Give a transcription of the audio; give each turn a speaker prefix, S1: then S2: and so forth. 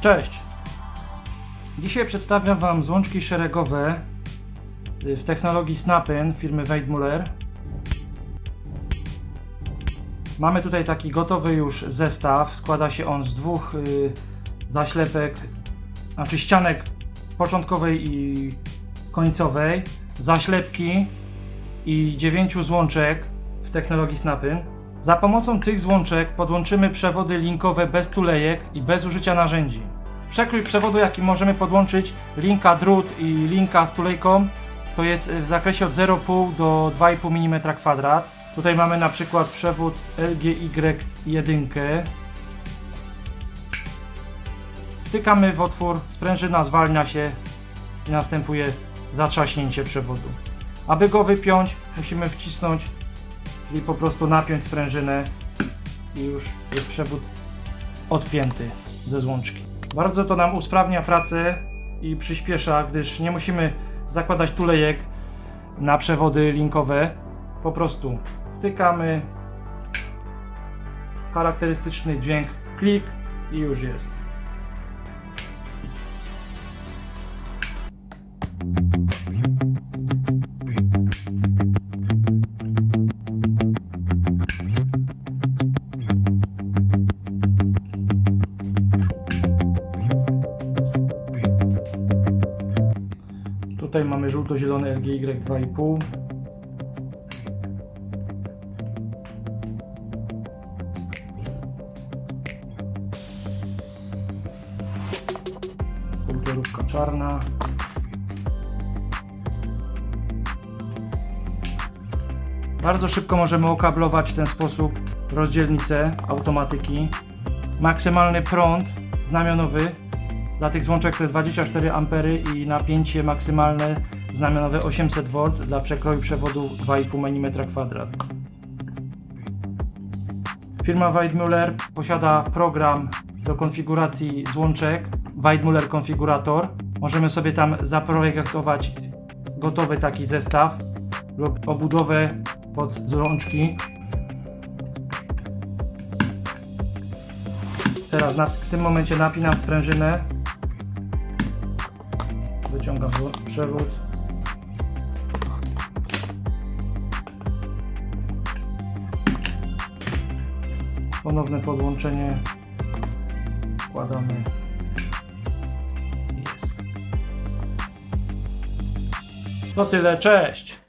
S1: Cześć! Dzisiaj przedstawiam Wam złączki szeregowe y, w technologii Snap-in firmy Weidmuller. Mamy tutaj taki gotowy już zestaw. Składa się on z dwóch y, zaślepek, znaczy ścianek początkowej i końcowej, zaślepki i dziewięciu złączek w technologii Snap-in. Za pomocą tych złączek podłączymy przewody linkowe bez tulejek i bez użycia narzędzi. Przekrój przewodu, jaki możemy podłączyć linka drut i linka z tulejką, to jest w zakresie od 0,5 do 2,5 mm kwadrat. Tutaj mamy na przykład przewód LGY1. Wtykamy w otwór, sprężyna zwalnia się i następuje zatrzaśnięcie przewodu. Aby go wypiąć, musimy wcisnąć, czyli po prostu napiąć sprężynę i już jest przewód odpięty ze złączki. Bardzo to nam usprawnia pracę i przyspiesza, gdyż nie musimy zakładać tulejek na przewody linkowe. Po prostu wtykamy, charakterystyczny dźwięk, klik i już jest. Tutaj mamy żółto-zielony LGY 2,5. Kulturówka czarna. Bardzo szybko możemy okablować w ten sposób rozdzielnicę automatyki. Maksymalny prąd znamionowy dla tych złączek to jest 24 A i napięcie maksymalne znamionowe 800 V dla przekroju przewodu 2,5 mm kwadrat. Firma Weidmuller posiada program do konfiguracji złączek Weidmuller Konfigurator. Możemy sobie tam zaprojektować gotowy taki zestaw lub obudowę pod złączki. Teraz na, w tym momencie napinam sprężynę Wyciągam przewód. Ponowne podłączenie. Wkładamy. Jest. To tyle, cześć!